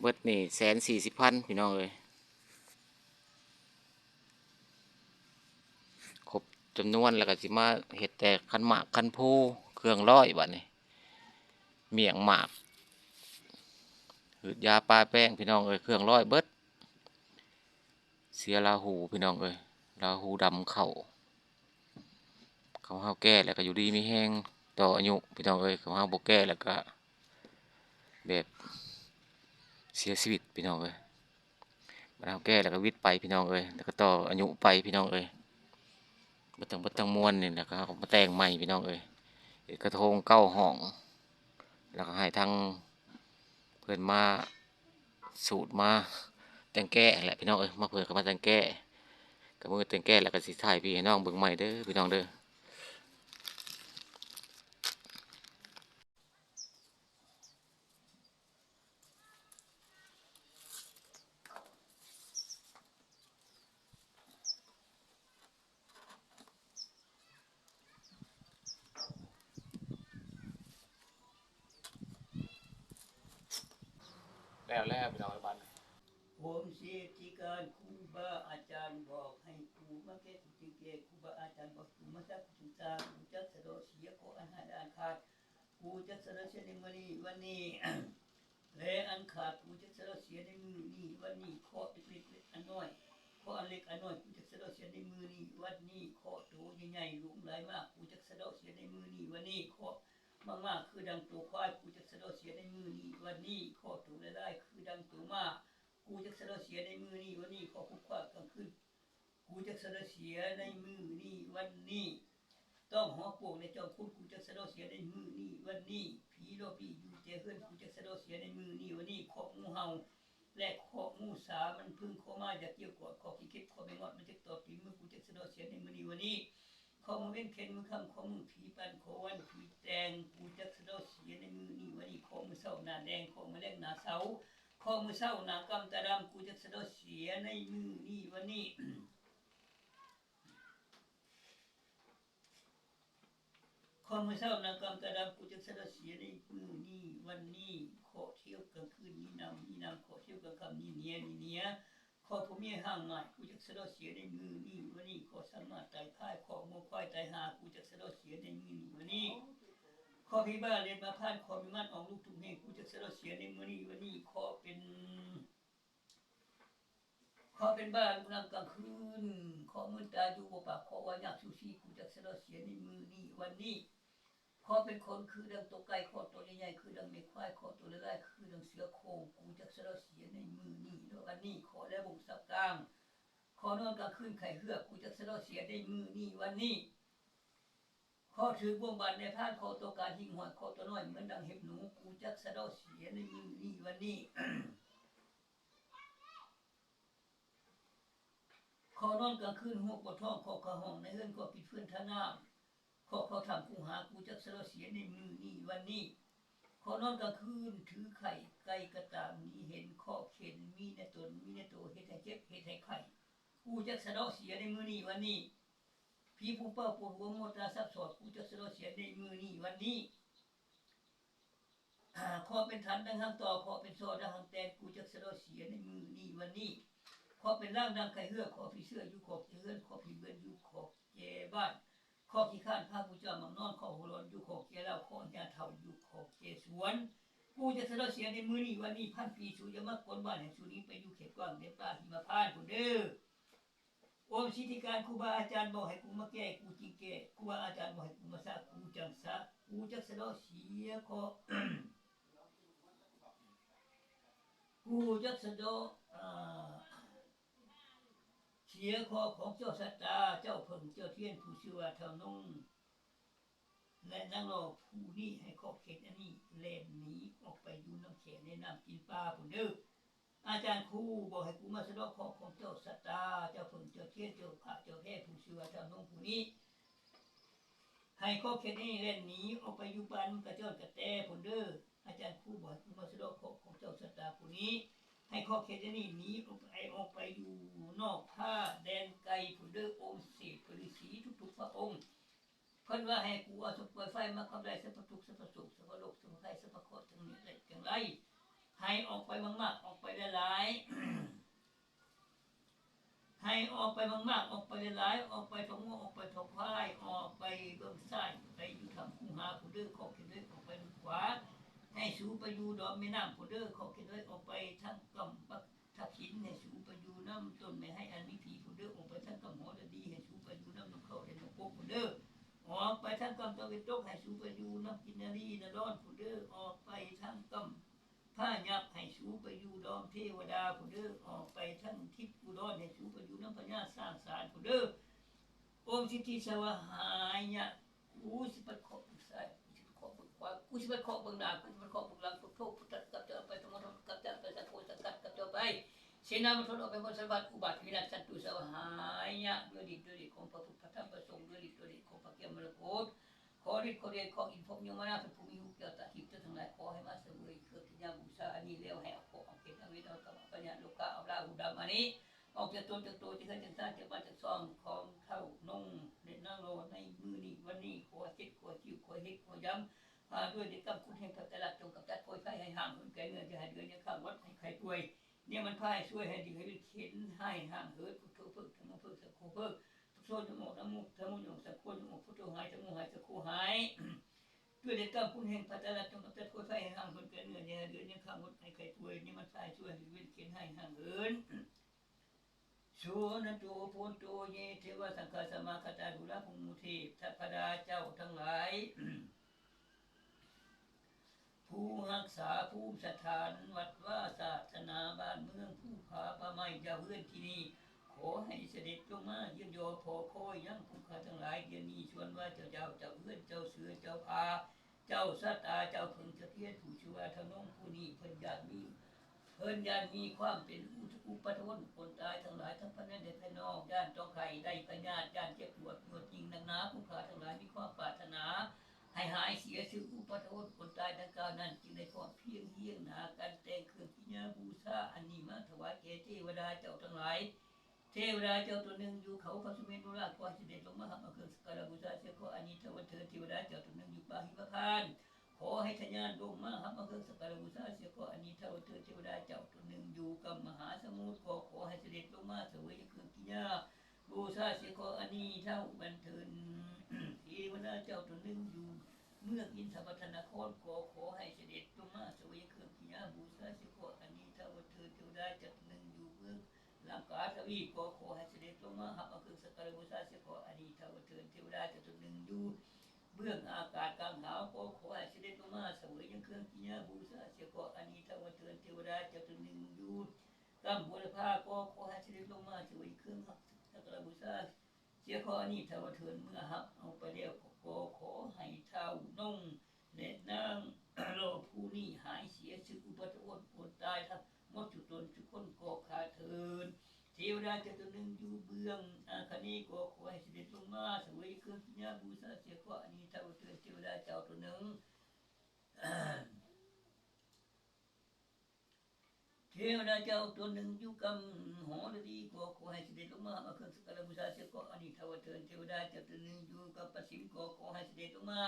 เบิดนี่แสนสี่สิบพันพี่น้องเลยครบจำนวนแล้วก็สิมาเห็ดแต่คันหมากคันโพเครื่องร้อยบัดนี้เมี่ยงหมากหืดยาปลาแป้งพี่น้องเอ้ยเครื่องร้อยเบิดเสียลาหูพี่น้องเอ้ยลาหูดำเข่าเขาเฮาแก้แล้วก็อยู่ดีมีแห้งต่ออายุพี่น้องเอ้ยเขาเฮาบ่แก้แล้วก็แบบ เสียชีวิตพี่น้องเอ้ยบัดเฮาแก้แล้วก็วิตไปพี่น้องเอ้ยแล้วก็ต่ออายุไปพี่น้องเอ้ยบ่ต้งบ่ต้งมวนนี่แล้วก็มาแต่งใหม่พี่น้องเอ้ยกระทงเก้าห้อง แล้วก็ให้ทางเพื่อนมาสูตรมาแต่งแก้แหละพี่น้องเอ้ยมาเพื่อนก็มาแต่งแก้กับมือแต่งแก้แล้วก็สิถ่ายพี่น้องเบิ่งใหม่เด้อพี่น้องเด้อ แล้วแล้วพี่น้องบ้านผมเสียที่การครูบาอาจารย์บอกให้ครูมาแก้ทุกสิ่งเกครูบาอาจารย์บอกครูมาจักทุตาครูจักสะดเสียขออันหาดานขาดครูจักสะดเสียในมือนี้วันนี้และอันขาดครูจักสะดเสียในมือนี้วันนี้ข้อเล็กๆอันน้อยข้ออันเล็กอันน้อยครูจักสะดเสียในมือนี้วันนี้ข้อโตใหญ่ๆหลุมหลมากครูจักสะดเสียในมือนี้วันนี้ข้อ มากมากๆคือดังตัวควายกูจะสะดเสียในมือนี้วันนี้ขอตัวได้ได้คือดังตัวมากกูจะสะดเสียในมือนี้วันนี้ขอผู้ควายกลางคืนกูจะสะดเสียในมือนี้วันนี้ต้องหอปวกในจอมคุณกูจะสะดเสียในมือนี้วันนี้ผีโลปีอยู่เจเฮือนกูจะสะดเสียในมือนี้วันนี้ของูเห่าและของูสามันพึ่งข้อมาจากเกี่ยวกอดขอขี้เข็บขอไม่งอดมันจะต่อปีมือกูจะสะดเสียในมือนี้วันนี้ ขอมือเว้นเข็นมือคำขอมือผีปันขอวันผีแดงกูจะสะดอเสียในมือนี่วันนี้ขอมือเศร้าหน้าแดงขอมือแรงหน้าเสาขอมือเศร้าหน้ากำตาดำกูจะสะดอเสียในมือนี่วันนี้ขอมือเศร้านากำตาดำกูจะสะดเสียในมือนี่วันนี้ขอเที่ยวกลางคืนนี้นำนี่นำขอเที่ยวกลางค่ำนี่เนี้ยนี่เนี้ย ขอผมมีห่างหน่อยกูจะสะดเสียในมือนี่วันนี้ขอสามารถตายพ่ายขอโมควายตายหากูจะสะดเสียในมือนี่วันนี้ขอพี่บ้าเรียนมาพ่านขอมีมันออกลูกทุ่งเฮงกูจะสะดเสียในมือนี่วันนี้ขอเป็นขอเป็นบ้านกำลังกลางคืนขอมือตาดูบ่ปากขอว่าอยากชูชีกูจะสะดเสียในมือนี่วันนี้ ขอเป็นคนคือดังตัวไก่ขอตัวใหญ่ๆคือดังเม็ดควายขอตัวเล็กๆคือดังเสือโคร่งกูจะสะดอเสียในมือนี่แล้ววันนี้ขอแล้วบงสักกลางขอนอนกลางคืนไข่เหือกกูจะสะดอเสียในมือนี่วันนี้ขอถือบ่วงบานในพานขอตัวการหิ่งหอยขอตัวน้อยเหมือนดังเห็บหนูกูจะสะดอเสียในมือนี่วันนี้ขอนอนกลางคืนหัวปวดท้องขอกระห้องในเฮือนขอปิดเพื่อนท่าน้ำ ขอเขาทำกูหากูจะสละเสียในมือนี่วันนี้ ขอนอนกลางคืนถือไข่ไก่กระตามนี้เห็นข้อเข็นมีในตนมีในตัวเฮ็ดให้เจ็บเฮ็ดให้ไข่กูจะสละเสียในมือนี้วันนี้พี่ผู้เป้าปวดหัวหมดตาซับสอดกูจะสละเสียในมือนี้วันนี้ขอเป็นฐานดังหางต่อขอเป็นโซดังหางแตนกูจะสละเสียในมือนี้วันนี้ขอเป็นร่างดังไข่เหือกขอพี่เสื้ออยู่ขอบเฮือนขอพี่เบือนอยู่ขอบเจบ้าน ข้อขี้ข้านพากูเจ้ามังนอนข้อหัวร้อนอยู่ขอบเจเล่าข้อยาเท่าอยู่ขอบเจสวนกูจะสะดอเสียในมือนี้วันนี้พันปีสูจะมากวนบ้านแห่งสูนี้ไปอยู่เขตกว้างเด็ป่าหิมพานต์กูเด้อโอมสิทธิการครูบาอาจารย์บอกให้กูมาแก้กูจริงแก้ครูบาอาจารย์บอกให้กูมาสร้ากูจังสะกูจะสะดอเสียขอกูจะสะดอ่า สียขอของเจ้าสัตตาเจ้าเพิ่งเจ้าเทียนผู้ชื่อว่าเท่านงและนั่งรอผู้นี้ให้ขอบเขตอันนี้เล่นหนีออกไปอยู่น้ำเขตในน้ำกินปลาผู้เด้ออาจารย์ครูบอกให้กูมาสะดอกขอของเจ้าสตาเจ้าผึ่งเจ้าเทียนเจ้าพระเจ้าแพร่ผู้เชื่อเจ้าน้องผู้นี้ให้ข้อเข็ดนี้เล่นหนีออกไปอยู่บ้านกระเจ้ากระแตผลเด้ออาจารย์ครูบอกให้กูมาสะดอกขอของเจ้าสตาผู้นี้ให้ข้อเข็ดนี้หนีออกไปออกไปอยู่นอกผ้าแดนไกลผลเด้อองค์เศษปริสีทุกๆพระองค์ เพิ่นว่าให้กูเอาสปล่อยไฟมาคำไรสัพทุกสัพสุขสัพโลกสัพไข่สัพโคตรทั้งนี้ได้จังไรให้ออกไปมากๆ ออกไปหลายๆให้ออกไปมากๆ ออกไปหลายๆออกไปทงออกไปทงพายออกไปเบื้องซ้ายไปอยู่ทางคูหาผู้เด้อขอบเขตด้วยออกไปทางขวา ให้สูไปอยู่ดอกแม่น้ำผู้เด้อขอบเขตด้วยออกไปทางกำปักทับหินให้สูไปอยู่น้ำต้นไม่ให้ ทางกำตะวันตกให้สูไปอยู่น้ำกินนารีนร้อนผู้เด้อออกไปทางกำผ้ายับให้สูไปอยู่ดอมเทวดาผู้เด้อออกไปทั้งทิพย์ผู้ดอนให้สูไปอยู่น้ำพญาสร้างสารผู้เด้อองค์สิทธิสวหายะกูสิไปขอบบุษายกูสิไปขอบบุขวากูสิไปขอบเบื้องหน้ากูสิไปขอบเบื้องหลังทุก เสนามันทนออกไปบนสวัสดิ์อุบัติวินาศสัตุสวหายเนี่ยด้วยฤทธิ์ด้วยฤทธิ์ของพระพุทธพระธรรมพระสงฆ์ด้วยฤทธิ์ด้วยฤทธิ์ของพระเกียรติมรกตขอฤทธิ์ขอเดชขออินพรหมยมนาถเป็นผู้มีหูเกี่ยวตาทิพย์เจ้าทั้งหลายขอให้มาเสวยเครื่องที่ยาบูชาอันนี้เร็วให้อาของเอาเกศเอาวิทย์เอากรรปัญญาโลกาเอาลาหูดำอันนี้ออกจากตนจากตัวจากเฮือนจากซ่าจากบ้านจากซ่องของเท่านงเด็ดนั่งโลในมือนี้วันนี้ขอเจ็ดขอจิวขอเฮ็ดขอย้ำมาด้วยเด็กกำคุณแห่งพระตรัสจงกับจัดโพยไฟให้ห่างเหินไกลเงินจะให้เดือนยังข้างวัดให้ใครป่วย เนี่ยมันพายช่วยให้ดีให้เข็นให้ห่างเหินพุทโธเพิกธรรมเพิกสังโฆเพิกพุทโธนโมนะโมธรรมโมสังโฆนโมพุทโธหายธรรมโมหายสังโฆหายด้วยเด็กก้าคุณแห่งพัฒนาจงกำจัดโคตรไฟให้ห่างคนเกินเงินเนี่ยเดือนยังข้างมดให้ใครป่วยนี่มันพายช่วยให้เว้นเขียนให้ห่างเหินชูนโตพุนโตเยเทวสังฆสมาคตาดุลาภุมุทพทัพพดาเจ้าทั้งหลาย ผู้รักษาภูมิสถานวัดว่าศา เจ้าเฮือนที่นี่ขอให้เสด็จลงมาเยี่ยมโยพอคอยยังผู้ข้าทั้งหลายเดี๋ยวนี้ชวนว่าเจ้าเจ้าเจ้าเฮือนเจ้าเสือเจ้าพาเจ้าสัตตาเจ้าพึงจะเสถียรผู้ชื่อว่าทนงผู้นี้เพิ่นญาติมีเพิ่นญาติมีความเป็นอุทอุปทนคนตายทั้งหลายทั้งพระนันเดชพนอกย่านจองไข่ได้ปัญญาย่านเจ็บปวดปวดจริงนักหนาผู้ข้าทั้งหลายมีความปรารถนาให้หายเสียชื่ออุปทานคนตายดังกล่าวนั้นจึงได้ความเพียงเฮียงหนากา เทวดาเจ้าทั้งหลายเทวดาเจ้าตัวหนึ่งอยู่เขาพระสุเมรุราชกว่าเด็จลงมาหามาเครื่องสการบูชาเสียขออานิทวันเถิดเทวดาเจ้าตัวหนึ่งอยู่ป่าหิมพานขอให้ทะยานลงมาหามาเครื่องสการบูชาเสียขออานิทวันเถิดเทวดาเจ้าตัวหนึ่งอยู่กับมหาสมุทรขอขอให้เสด็จลงมาเสวยเครื่องกิญญาบูชาเสียขออานิเท่าบันเทินเทวดาเจ้าตัวหนึ่งอยู่เมื่ออินทวัฒนครขอขอให้เสด็จลงมาเสาทวีขอขอให้เสด็จลงมาหับเอาครื่องสการบูชาเสียขออดีตเทวเทินเทวดาจะตุหนึ่งอยู่เบื้องอากาศกลางหาวขอขอให้เสด็จลงมาเสวยยังเครื่องกิญญาบูชาเสียขออดีตเทวเทินเทวดาจะตุหนึ่งอยู่กำบุรพาขอขอให้เสด็จลงมาเสวยเครื่องสักการบูชาเสียขออดีตเทวเทินเมื่อหับเอาไปแล้วขอขอให้เท่านงและนาง โลผู้นี้หายเสียชื่ออุปทวนปวดตายทั้งหมดจุดตนทุกคนก่อขาเทิน เทวดาจ้าตัวหนึ่งอยู่เบื้องอาคเนก็ขอให้เสด็จลงมาสวยเครื่องกิญาบูชาเสียขออันนี้เท่าเตือนเทวดาเจ้าตัวหนึ่งเทวดาเจ้าตัวหนึ่งอยู่กำหอฤดีก็ขอให้เสด็จลงมามาเครื่องสักกาบูชาเสียขออันนี้เท่าเตือนเทวดาเจ้าตัวหนึ่งอยู่กับปสิมก็ขอให้เสด็จลงมา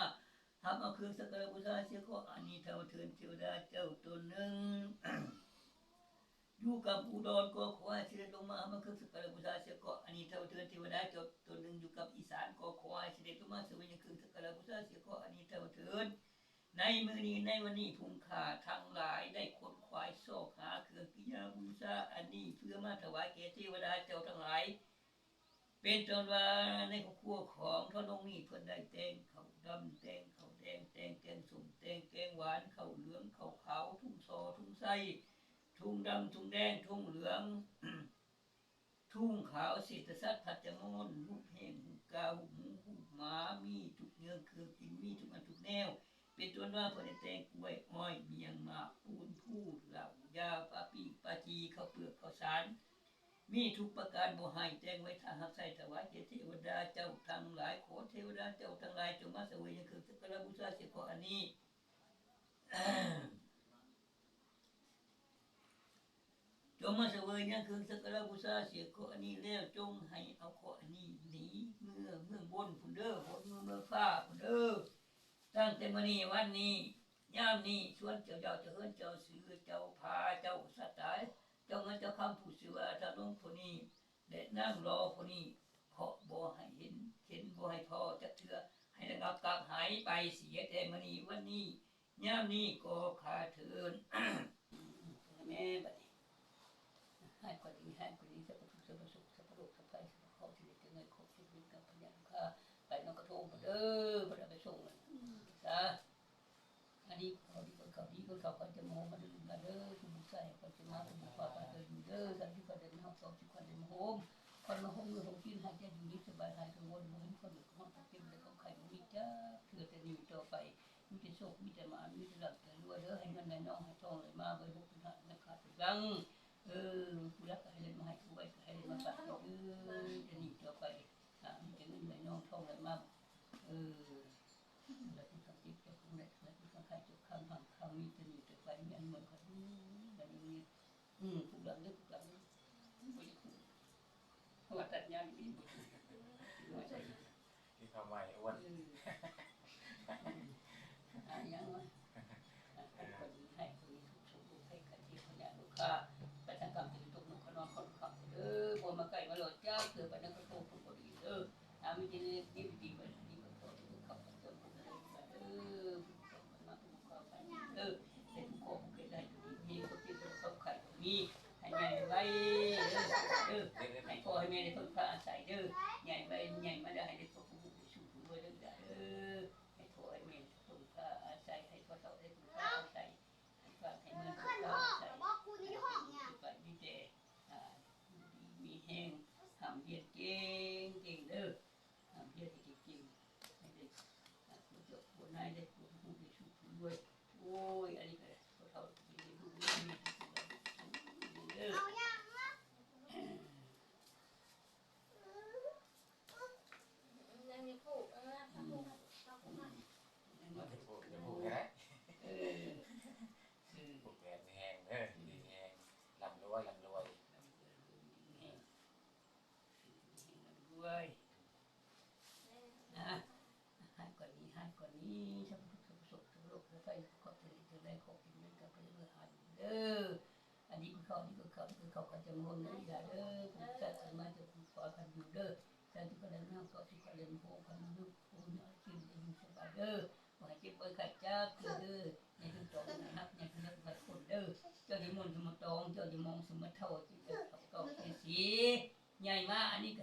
ทำเอาเครื่องสักกาบูชาเสียขออันนี้เท่าเตือนเทวดาเจ้าตัวหนึ่ง อยู่กับอุดรก็ขอให้เสด็จลงมามาเครื่องสักการะบูชาเสียก็อันนี้เท่าเทินเทวดาเจ้าตัวหนึ่งอยู่กับอีสานก็ขอให้เสด็จลงมาเสวยเครื่องสักการะบูชาเสียก็อันนี้เท่าเทินในมือนี้ในวันนี้พุงขาทั้งหลายได้ขนขวายโซกหาเครื่องกิยาบูชาอันนี้เพื่อมาถวายแก่เทวดาเจ้าทั้งหลายเป็นจนว่าในครอบครัวของท่านองค์นี้เพิ่นได้แต่งเขาดำแต่ง ดำทุ่งแดงทุ่งเหลือง ทุ่งขาวเศรษฐสัตว์ผัดจมอนลูกแห้งหูกาหูหมูหูหมามีทุกเนื้อคือกินมีทุกอันทุกแนว เป็นตัวว่าพอได้แตงกล้วยอ้อยเมียงมาปูนผู้เหล่ายาปลาปีปลาจีข้าวเปลือกข้าวสารมีทุกประการบ่ให้แจ้งไว้ทางหักใส่ถวายแก่เทวดาเจ้าทั้งหลายขอเทวดาเจ้าทั้งหลายจงมาเสวยยังคือสักการบูชาเสียขออันนี้ จงมาเสวยยังคือสักการะบูชาเสียขออันนี้แล้วจงให้เอาขออันนี้หนีเมื่อเมื่อบนพุ่นเด้อผลเมือเมือฟ้าพุ่นเด้อตั้งแต่มื้อนี้วันนี้ยามนี้ชวนเจ้าเจ้าเจ้าเฮือนเจ้าซื้อเจ้าพาเจ้าสัตว์ตายเจ้าเงินเจ้าคำผู้ซื้อว่าถ้าลงผู้นี้เด็ดนั่งรอผู้นี้เพราะบ่ให้เห็นเห็นบ่ให้พอจะเถื่อให้ระงับกักหายไปเสียแต่มื้อนี้วันนี้ยามนี้ก็ขาดเถินแม่บัดนี้ให้คนดีให้คนดี สัพพะทุกสัพพะสุขสัพพะโลกสัพพะไสสัพพะข้อที่เหลือเงินครบชีวิตกับปัญาลูกค้าไปน้องกระทงเด้อบ่ได้ไปส่งเลยซะอันนี้เขาดีคนเขาดีก็เขาก็จะมองมาดูกันเด้อทุกใจก็จะมาเป็นความกันอยู่เด้อสันติก็เดินห้องสองทุกคนเดินโฮมคนมาโฮมเลยโฮมกินหายใจอยู่นี่สบายหายกังวลเหมันคนอยู่ห้องตักเก็บเลยก็ใครมีจ้าเถื่อแต่อยู่ต่อไปมีแต่โชคมีแต่มามีแต่หลับแต่รวยเด้อให้เงินในน้องให้ทองเลยมาไว้บุกพันห้านะครับยังเออผู้รักให้เล่นมาให้ผู้ไว้ให้เล่นมาฝากเด้อจะหนีต่อไปอ่ามีแต่เงินในน้องทองเลยมาเออ แล้วที่กับจิ๊บจะคงได้แล้วที่กับใครจะข้างข้างข้างมีจะอยู่จะไปมีอันเหมือนกันแบบนี้อืมผูกหลังด้วยผูกหลังด้วยไม่ได้ผูกเพราะว่าตัดยางนี่ไม่ใช่ ที่ ทำไมอ้วน เอออ่ายังวะอ่าให้คนนี้ให้คนนี้ถูกถูกให้ใครที่คนนี้ลูกค้าไปทางกรรมตื่นตกหนุกขนอนคนขับเออบัวมาไก่มาโหลดเจ้าเกิดไปนั่นก็โตผูกพอดีเอออ่ามีจะดีดีดีไปดีก็โตขับไปเจอคนเลยเออมาผูกคอไปเออเป็นโคมเกิดได้มีคนที่เป็นเขาไข่มีให้ใหญ่ไว้เออ เด็ก ให้พ่อให้แม่ได้พึ่งพาอาศัยเด้อใหญ่ไว้ใหญ่มาได้ให้ได้พ่อผู้ผู้ชูผู้ด้วยเด้อเด้อให้พ่อให้แม่พึ่งพาอาศัยให้พ่อเฒ่าได้พึ่งพาอาศัยให้ฝากให้เงินพึ่ ขึ้ ง น พา ห้อง อาศัย บอกกูในห้องเนี่ย ไปดีเจอ่าดีมีแห้งทำเรียนเก่งเก่งเด้อทำเรียนให้เก่งๆให้ได้อ่าผู้เจ้าผู้นายได้ผู้ผู้ได้ชูผู้ด้วยโอ้ยอันนี้ก็พ่อเฒ่าดีดูดีมีเด้อ เอายังวะ ยังมีผูกเออถ้าผูกต้องผูกมา ๆมันจะผูกจะผูกแค่ไหน เออเออ ผูกแขนแห้งเด้อดีแห้งลำรวยลำรวย ด้วยนะให้กว่านี้ให้กว่านี้สัพพุทธสุขทุกโลกแล้วไปขอบใจจะได้ขอบกินด้วยกับพระเจ้าหัน เด้ออันนี้คือเขานนี้คือเขาคือเขาก็จะงงนะอย่าเด้อผมจะสามารถจะขอกันอยู่เด้อแต่ที่ก็ได้นั่งก็ที่ก็เล่นโพกันยุคโพเนี่ยกินได้อยู่สบายเด้อว่าเจ็บป่วยไข้จ้าคือเด้อในทุกตรงนะครับในทุกทุกคนเด้อเจ้าที่มนต์สมตองเจ้าที่มองสมเท่าที่เจ้าเก่าที่สีใหญ่มากอันนี้ก็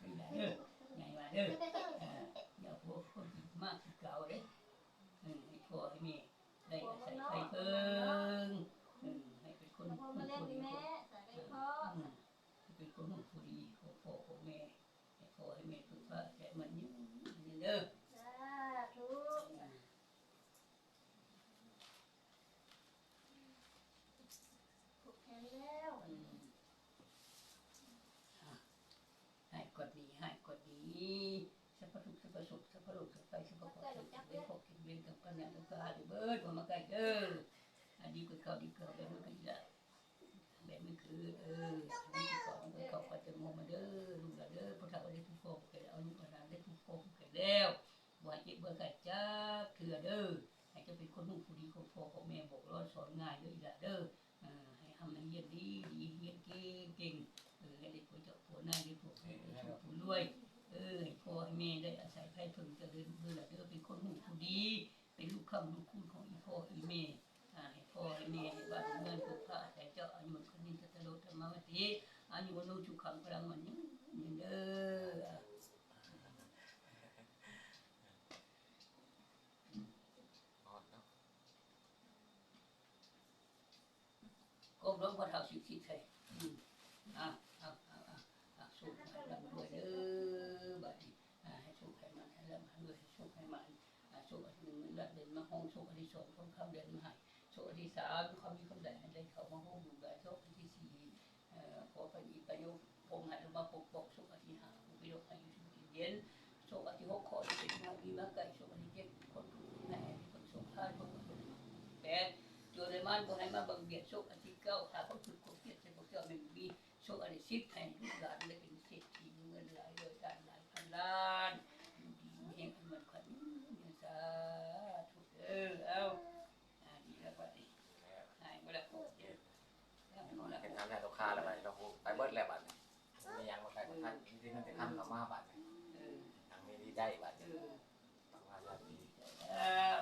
พพะทุกสัพพสุขสัพพโลกสัพพะสัพพะขอสัพพะเวพกกินเวนกับกันเนี่ยแล้วก็หาด้เบิดว่ามาไกลเด้ออันนี้ก็เขาดีเก็แบบมันก็ละแบบมันคือเออนนี้ก็เขาเขาก็จะมองมาเด้อลูกเด้อพระเฒ่าได้ทุกข์เกิดเอาลูกหลานได้ทุกข์เกิดแล้วบ่ให้เจ็บเบ่ให้ไข้จักเถื่อเด้อให้จะเป็นคนนุ่งผู้ดีของพ่อของแม่บอกร้อนสอนง่ายเด้ออีหละเด้ออให้ทำให้เรียนดีดีเรียนเก่งเก่งเออให้ได้ผัวเจ้าผัวนายได้ผัวผู้รวยเออให้พ่อให้แม่ ได้อาศัยไผ่เพิ่งจะเจริญเด้อเด้อเป็นคนหนุ่งผู้ดีเป็นลูกคำลูกคุณของอีพ่ออีแม่ให้พ่อให้แม่ให้บ้านเงินกุพระแต่เจ้าอายุคนนี้ตะโลอดธรรมวติอายุวโนจุขังพลังมันยังยังเด้อนอนเนาะก้มลงพอเท้าสิคิดใช่อะอะอะอะอะสู้ให้ร่ำรวยเด้ออ ดิมด้วยโชขให้มันโชขหนึ่งมันเดินมาห้องโชขที่สองขอเขาเดินมาให้สุขที่สามเขามีความได้ให้เขามาห้องหนึ่งได้สุขที่สี่ขอพระอีปโยคผมให้ลงมาปกปกโชขที่ห้าอุปโยคให้อยู่สุขที่เย็นโชขที่หกคนเป็นมาวีมาไก่โชขที่เจ็ดคนถูกแม่คนสุขท้ายคนคนแปดอยู่ในบ้านบ่ให้มาบังเบียดโชคอันที่เก้าหาเขาจุดควเกียดใส่พวกเจ้ามันมีโชคอันที่สิบแห้ลุกหลานได้เป็นเศรษฐีเงินหลายโดยการหลายพันล้านาละไปเราไปเบิดแล้วบัดนี้มียังมาไครของท่านที่นั่นจะท่านกลับมาบัดนี้ทางนี้ไดีใจบัดนี้องว่าจะมีเออ